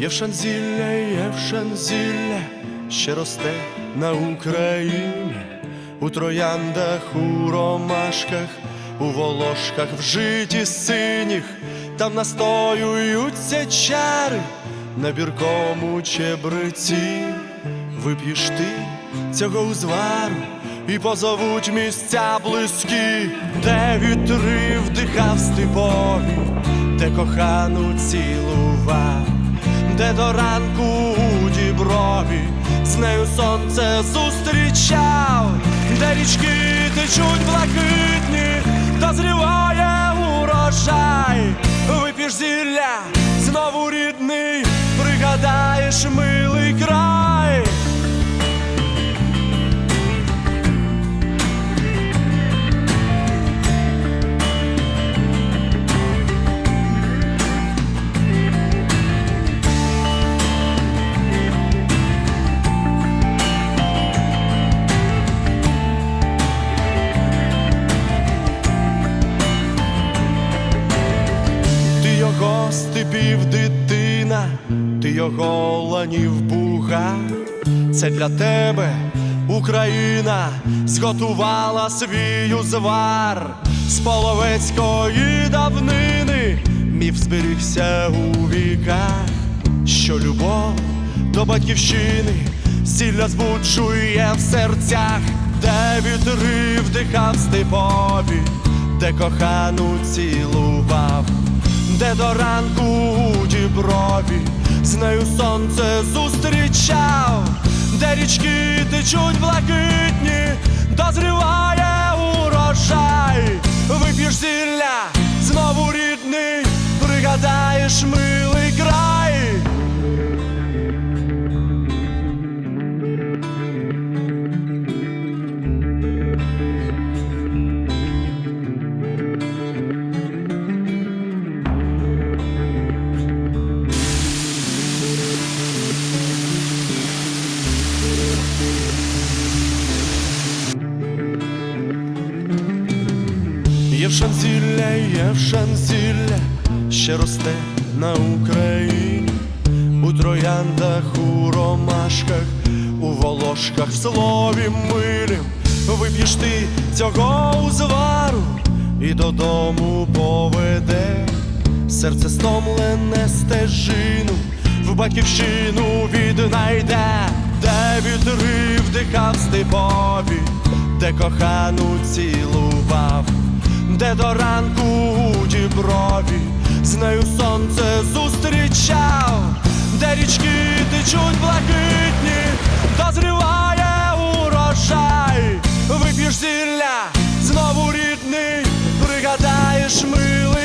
Євшанзілля, Євшанзілля, ще росте на Україні, у трояндах, у ромашках, у волошках в житі синіх, там настоюються чари на біркому чебриці. Вип'єш ти цього узвару і позовуть місця близькі, де вітри вдихав степові, де кохану цілував, де до ранку у діброві? З нею сонце зустрічав, де річки течуть блакитні, степів дитина, ти його ланів буга. Це для тебе Україна зготувала свій узвар. З половецької давнини, міф зберігся у віках, що любов до батьківщини зілля збуджує в серцях, де вітри вдихав степові, де кохану цілував де до ранку у діброві. З нею сонце зустрічав, де річки течуть блакитні, дозріває Євшанзілля, Євшанзілля, ще росте на Україні, у трояндах, у ромашках, у волошках, в слові милім, вип'єш ти цього узвару і додому поведе. Серце стомлене стежину, в батьківщину віднайде, де вітри вдихав степові, де кохану цілував, де до ранку діброві з нею сонце зустрічав, де річки течуть блакитні, дозріває урожай, вип'єш зілля, знову рідний, пригадаєш милий.